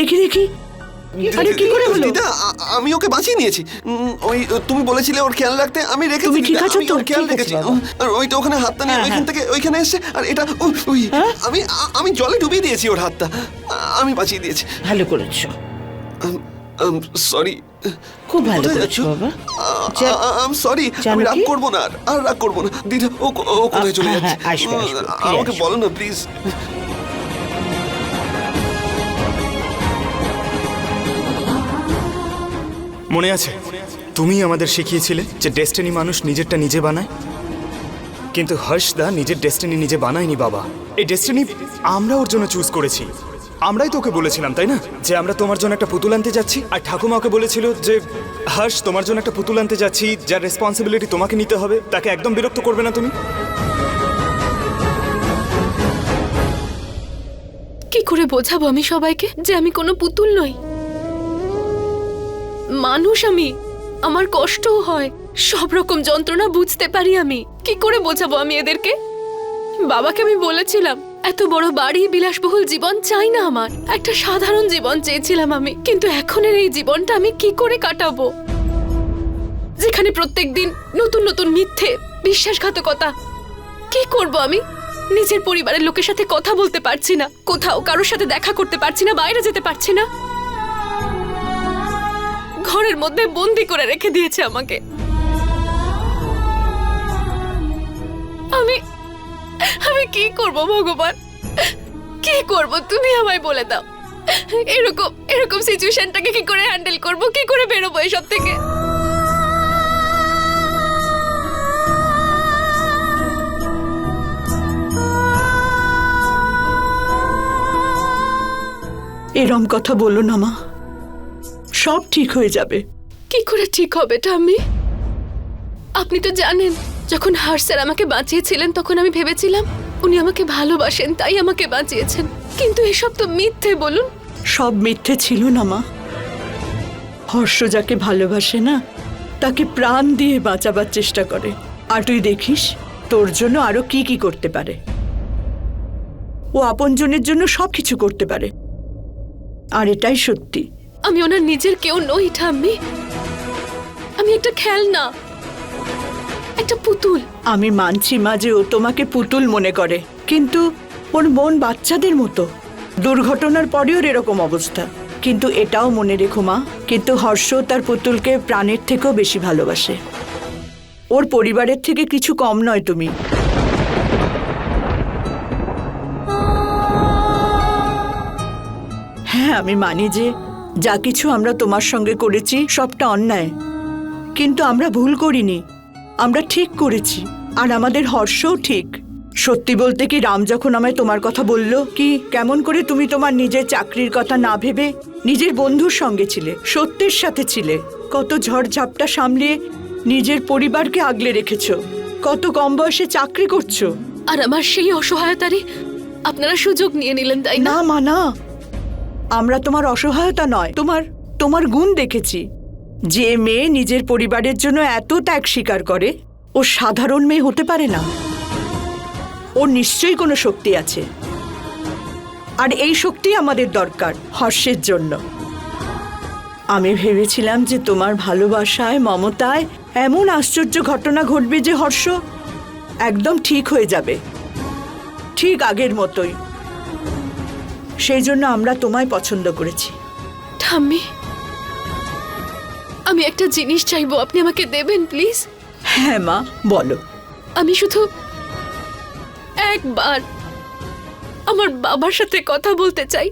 দেখি দেখি। আরে কি করে হলো? দিদা আমি ওকে বাঁচিয়ে নিয়েছি। ওই তুমি বলেছিলে ওর খেয়াল রাখতে আমি রেখেছি তুমি ঠিক আছো তো? ওর খেয়াল রেখেছি। আর ওইটা ওখানে হাতটা নিয়ে হ্যাঁ, ওইখান হ্যাঁ। থেকে ওইখানে এসছে আর এটা ওই হ্যাঁ? আমি আমি জলে ডুবিয়ে দিয়েছি ওর হাতটা। আমি বাঁচিয়ে দিয়েছি। ভালো করেছ। সরি খুব ভালো করেছ বাবা। আম সরি আমি রাগ? করব না আর রাগ করব না। দিদা ও কোথায় চলে যাচ্ছে? আমাকে বলো না প্লিজ মনে আছে? তুমি আমাদের শিখিয়েছিলে যে ডেস্টিনি মানুষ নিজেরটা নিজে বানায়। কিন্তু হর্ষদা নিজের ডেস্টিনি নিজে বানায়নি, বাবা। এই ডেস্টিনি আমরা ওর জন্য চুজ করেছি। আমরাই তোকে বলেছিলাম, তাই না? যে আমরা তোমার জন্য একটা পুতুল আনতে যাচ্ছি। আর ঠাকুমা ওকে বলেছিল যে, হর্ষ, তোমার জন্য একটা পুতুল আনতে যাচ্ছি, যার রেসপন্সিবিলিটি তোমাকে নিতে হবে। তাকে একদম বিরক্ত করবে না তুমি। কি করে বোঝাবো আমি সবাইকে যে আমি কোনো পুতুল নই? মানুষ আমি। আমার কষ্টও হয়। সব রকম যন্ত্রণা বুঝতে পারি আমি। কি করে বোঝাবো আমি এদেরকে? বাবাকে আমি বলেছিলাম, এত বড় বাড়ি, বিলাসবহুল জীবন চাই না আমার। একটা সাধারণ জীবন চেয়েছিলাম আমি, কিন্তু এখনের এই জীবনটা আমি কি করে কাটাবো? যেখানে প্রত্যেক দিন নতুন নতুন মিথ্যে, বিশ্বাসঘাতকতা, কি করব আমি? নিজের পরিবারের লোকের সাথে কথা বলতে পারছি না। কোথাও কারোর সাথে দেখা করতে পারছি না, বাইরে যেতে পারছি না। ঘরের মধ্যে বন্দি করে রেখে দিয়েছে আমাকে। আমি আমি কি করব ভগবান? কি করব তুমি আমায় বলে দাও। এরকম এরকম সিচুয়েশনটাকে কি করে হ্যান্ডেল করব? কি করে বেরোবো এসব থেকে? এরম কথা বলো না, মা। সব ঠিক হয়ে যাবে। কি করে ঠিক হবে এটা আমি আপনি তো জানেন যখন হার স্যার আমাকে বাঁচিয়েছিলেন তখন আমি ভেবেছিলাম উনি আমাকে ভালোবাসেন তাই আমাকে বাঁচিয়েছেন। কিন্তু এসব তো মিথ্যে বলুন। সব মিথ্যে ছিল না মা। হর্ষ যাকে ভালোবাসে না তাকে প্রাণ দিয়ে বাঁচাবার চেষ্টা করে। আর তুই দেখিস তোর জন্য আরও কি কি করতে পারে। ও আপনজনের জন্য সব কিছু করতে পারে। আর এটাই সত্যি। আমি ওনার নিজের কেউ নই, ঠাম্মি। আমি একটা খেলনা, একটা পুতুল। আমি মানছি মা যে ও তোমাকে পুতুল মনে করে, কিন্তু ওর মন বাচ্চাদের মতো। দুর্ঘটনার পরেও এরকম অবস্থা। কিন্তু এটাও মনে রেখো মা, কিন্তু হর্ষ তার পুতুলকে প্রাণের থেকেও বেশি ভালোবাসে। ওর পরিবারের থেকে কিছু কম নয় তুমি। হ্যাঁ আমি মানি যে যা কিছু আমরা তোমার সঙ্গে করেছি সবটা অন্যায়। কিন্তু আমরা ভুল করিনি। আমরা ঠিক করেছি আর আমাদের হর্ষও ঠিক। সত্যি বলতে কি রাম যখন আমায় তোমার কথা বলল কি কেমন করে তুমি তোমার নিজের চাকরির কথা না ভেবে নিজের বন্ধুর সঙ্গে ছিলে সত্যের সাথে ছিলে? কত ঝড়ঝাপটা সামলিয়ে নিজের পরিবারকে আগলে রেখেছো? কত কম বয়সে চাকরি করছ? আর আমার সেই অসহায়তারই আপনারা সুযোগ নিয়ে নিলেন তাই না? না মা না। আমরা তোমার অসহায়তা নয়, তোমার তোমার গুণ দেখেছি। যে মেয়ে নিজের পরিবারের জন্য এত ত্যাগ স্বীকার করে, ও সাধারণ মেয়ে হতে পারে না। ওর নিশ্চয়ই কোনো শক্তি আছে। আর এই শক্তি আমাদের দরকার হর্ষের জন্য। আমি ভেবেছিলাম যে তোমার ভালোবাসায়, মমতায় এমন আশ্চর্য ঘটনা ঘটবে যে হর্ষ একদম ঠিক হয়ে যাবে। ঠিক আগের মতোই। সেই জন্য আমরা তোমায় পছন্দ করেছি। ঠাম্মি আমি একটা জিনিস চাইব আপনি আমাকে দেবেন প্লিজ? হ্যাঁ মা বলো। আমি শুধু একবার আমার বাবার সাথে কথা বলতে চাই।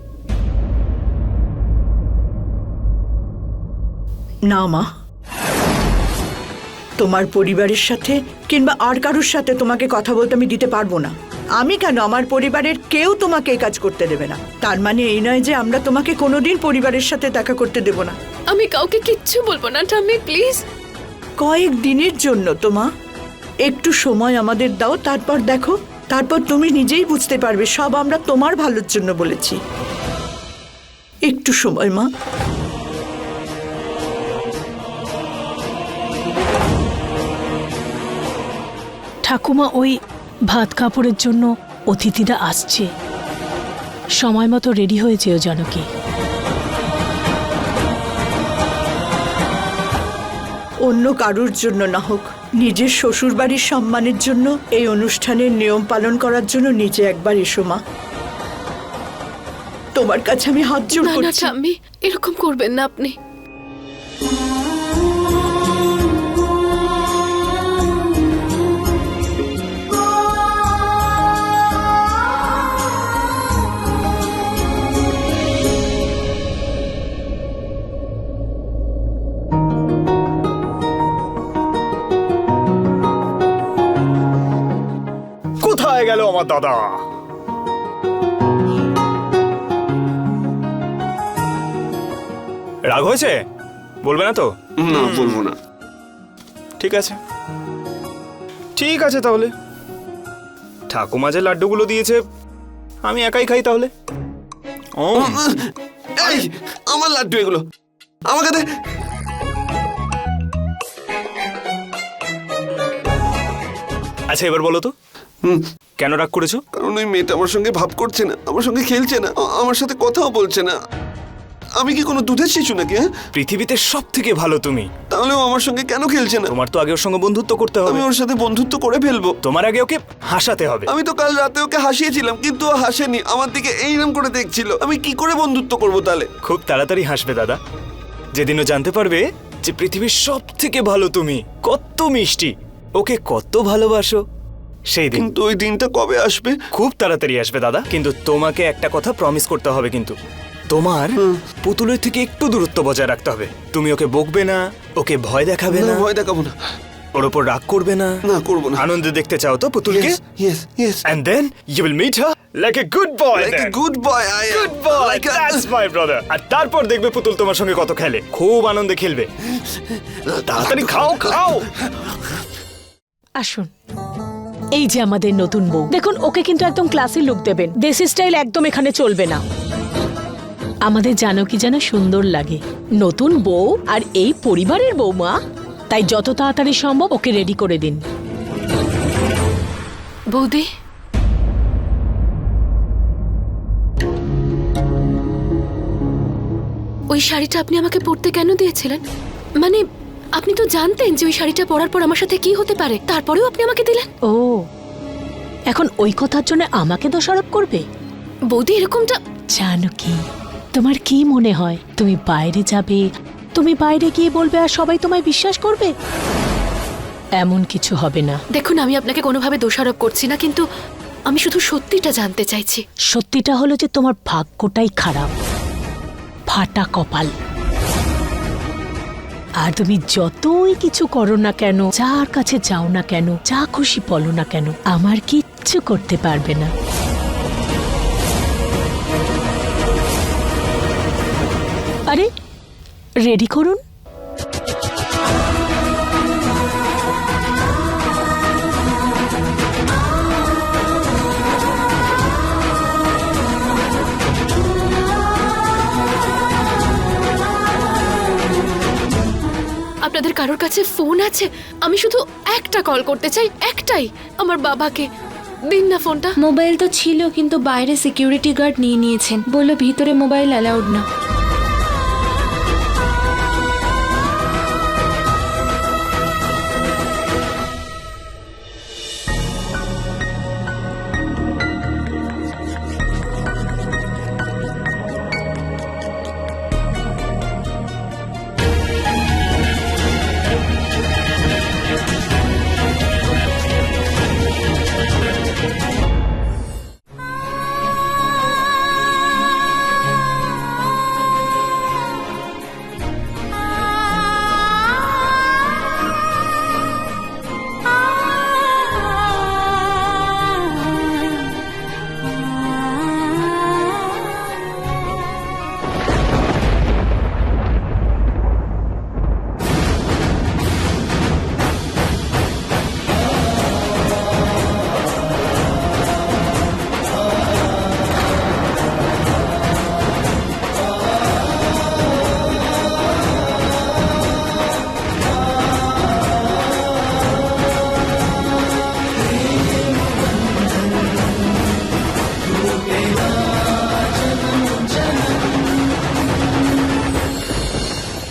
না মা। তোমার পরিবারের সাথে কিংবা আর কারোর সাথে তোমাকে কথা বলতে আমি দিতে পারব না। আমি কেন? আমার পরিবারের কেউ তোমাকে এই কাজ করতে দেবে না। তার মানে এই নয় যে আমরা তোমাকে কোনোদিন পরিবারের সাথে দেখা করতে দেব না। আমি কাউকে কিচ্ছু বলব না ঠাম্মি প্লিজ। কয়েক দিনের জন্য তোমা। একটু সময় আমাদের দাও তারপর দেখো। তারপর তুমি নিজেই বুঝতে পারবে সব আমরা তোমার ভালোর জন্য বলেছি। একটু সময় মা। ঠাকুমা ওই ভাত কাপড়ের জন্য অতিথিরা আসছে। সময় মতো রেডি হয়েছে ও জানকী। অন্য কারুর জন্য না হোক নিজের শ্বশুর বাড়ির সম্মানের জন্য এই অনুষ্ঠানের নিয়ম পালন করার জন্য নিজে একবার এসো মা। তোমার কাছে আমি হাত জোড় করছি। এরকম করবেন না আপনি। আমার দাদা। রাগ হয়েছে? বলবে না তো? না বলব না। ঠিক আছে। ঠিক আছে তাহলে। ঠাকুমা যে লাড্ডুগুলো দিয়েছে আমি একাই খাই তাহলে। ও। এই আমার লাড্ডু এগুলো। আমাকে দে। আচ্ছা এবার বলো তো। কেন রাগ করেছ? কারণ ওই মেয়েটা আমার সঙ্গে ভাব করছে না আমার সঙ্গে খেলছে না আ- আমার সাথে কথাও বলছে না। আমি কি কোনো দুধের শিশু নাকি হ্যাঁ? পৃথিবীতে সব থেকে ভালো তুমি। তাহলে ও আমার সঙ্গে কেন খেলছে না? তোমার তো আগে ওর সঙ্গে বন্ধুত্ব করতে হবে। আমি ওর সাথে বন্ধুত্ব করে ফেলব। তোমার আগে ওকে হাসাতে হবে। আমি তো কাল রাতে ওকে হাসিয়েছিলাম কিন্তু ও হাসেনি আমার দিকে এই এইরকম করে দেখছিল। আমি কি করে বন্ধুত্ব করব তাহলে? খুব তাড়াতাড়ি হাসবে দাদা। যেদিনও জানতে পারবে যে পৃথিবীর সব থেকে ভালো তুমি কত মিষ্টি। ওকে কত ভালোবাসো। সেই দিন। কিন্তু ওই দিনটা কবে আসবে? খুব তাড়াতাড়ি আসবে দাদা। কিন্তু তোমাকে একটা কথা প্রমিস করতে হবে কিন্তু। তোমার পুতুলের থেকে একটু দূরত্ব বজায় রাখতে হবে। তুমি ওকে বকবে না ওকে ভয় দেখাবে না ভয় দেখাবো না। ওর ওপর রাগ করবে না। না করব না। আনন্দে দেখতে চাও তো পুতুলকে? Yes yes and then you will meet her like a good boy like then. Good boy I good boy, like that's my brother. আর তারপর দেখবে পুতুল তোমার সঙ্গে কত খেলে। খুব আনন্দে খেলবে। তাড়াতাড়ি খাও খাও। আসুন। এই যে আমাদের নতুন বউ। দেখুন, ওকে কিন্তু একদম ক্লাসি লুক দেবেন। দেশি স্টাইল একদম এখানে চলবে না। আমাদের জানো কি যেন সুন্দর লাগে। নতুন বউ আর এই পরিবারের বৌমা। তাই যত তাড়াতাড়ি সম্ভব ওকে রেডি করে দিন। বৌদি? ওই শাড়িটা আপনি আমাকে পরতে কেন দিয়েছিলেন? মানে আপনি তো জানতেন যে ওই শাড়িটা পরার পর আমার সাথে কি হতে পারে। তারপরেও আপনি আমাকে দিলেন। ও এখন ওই কথার জন্য আমাকে দোষারোপ করবে? বৌদি এরকমটা জানো কি তোমার কি মনে হয়? তুমি বাইরে যাবে তুমি বাইরে গিয়ে বলবে আর সবাই তোমায় বিশ্বাস করবে? এমন কিছু হবে না। দেখুন আমি আপনাকে কোনোভাবে দোষারোপ করছি না কিন্তু আমি শুধু সত্যিটা জানতে চাইছি। সত্যিটা হলো যে তোমার ভাগ্যটাই খারাপ। ফাটা কপাল। আর তুমি যতই কিছু করো না কেন, যার কাছে যাও না কেন, যা খুশি বলো না কেন, আমার কিচ্ছু করতে পারবে না। আরে রেডি করুন? আপনাদের কারোর কাছে ফোন আছে? আমি শুধু একটা কল করতে চাই, একটাই, আমার বাবাকে। দিন না ফোনটা। মোবাইল তো ছিল, কিন্তু বাইরে সিকিউরিটি গার্ড নিয়ে নিয়েছেন। বলল, ভিতরে মোবাইল অ্যালাউড না।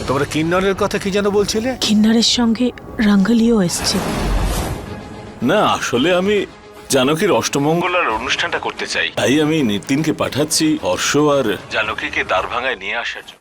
তোমরা কিন্নরের কথা কি যেন বলছিলে? কিন্নরের সঙ্গে রাঙ্গালিও এসছে। না আসলে আমি জানকীর অষ্টমঙ্গলার অনুষ্ঠানটা করতে চাই। তাই আমি নিতিনকে পাঠাচ্ছি হর্ষ আর জানকীকে দ্বারভাঙায় নিয়ে আসার জন্য।